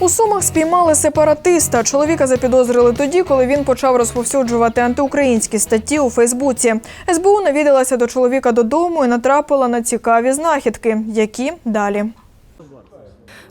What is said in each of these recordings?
У Сумах спіймали сепаратиста. Чоловіка запідозрили тоді, коли він почав розповсюджувати антиукраїнські статті у Фейсбуці. СБУ навідалася до чоловіка додому і натрапила на цікаві знахідки, які далі.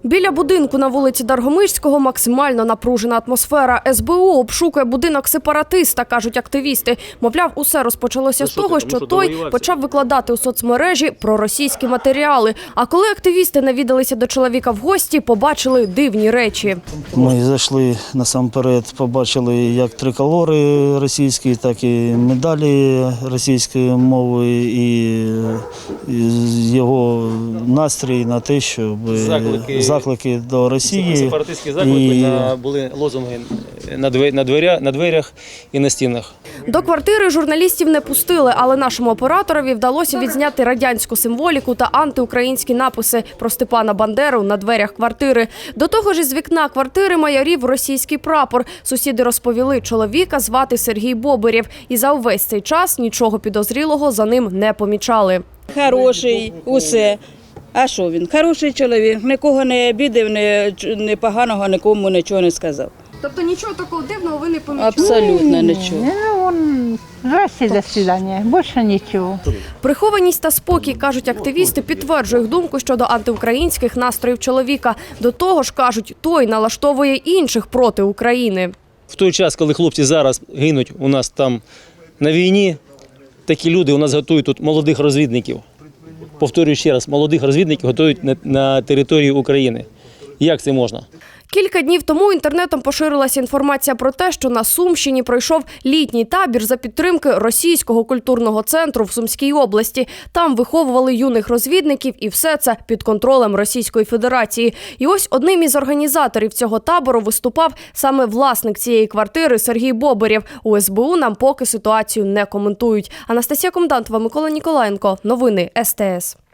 Біля будинку на вулиці Даргомишського максимально напружена атмосфера. СБУ обшукує будинок сепаратиста, кажуть активісти. Мовляв, усе розпочалося з того, що той почав викладати у соцмережі про російські матеріали. А коли активісти навідалися до чоловіка в гості, побачили дивні речі. Ми зайшли насамперед, побачили як триколори російські, так і медалі російської мови, і його настрій на те, щоб Заклики. заклики до Росії. Сепаратистські заклики І- на, були лозунги на, две- на, дверя, на дверях і на стінах. До квартири журналістів не пустили, але нашому операторові вдалося відзняти радянську символіку та антиукраїнські написи про Степана Бандеру на дверях квартири. До того ж, із вікна квартири майорів російський прапор. Сусіди розповіли, чоловіка звати Сергій Бобирєв, і за увесь цей час нічого підозрілого за ним не помічали. Хороший, усе. А що він? Хороший чоловік, нікого не обідав, не, не поганого нікому нічого не сказав. Тобто нічого такого дивного ви не помічали? Абсолютно нічого. Ну, он здрасте, до свидания. Больше ничего. Прихованість та спокій, кажуть активісти, підтверджує їх думку щодо антиукраїнських настроїв чоловіка. До того ж, кажуть, той налаштовує інших проти України. В той час, коли хлопці зараз гинуть у нас там на війні, такі люди у нас готують тут молодих розвідників. Повторюю ще раз, молодих розвідників готують на, на території України. Як це можна? Кілька днів тому інтернетом поширилася інформація про те, що на Сумщині пройшов літній табір за підтримки російського культурного центру в Сумській області. Там виховували юних розвідників, і все це під контролем Російської Федерації. І ось одним із організаторів цього табору виступав саме власник цієї квартири Сергій Бобирєв. У СБУ нам поки ситуацію не коментують. Анастасія Комдантова, Микола Ніколаєнко. Новини СТС.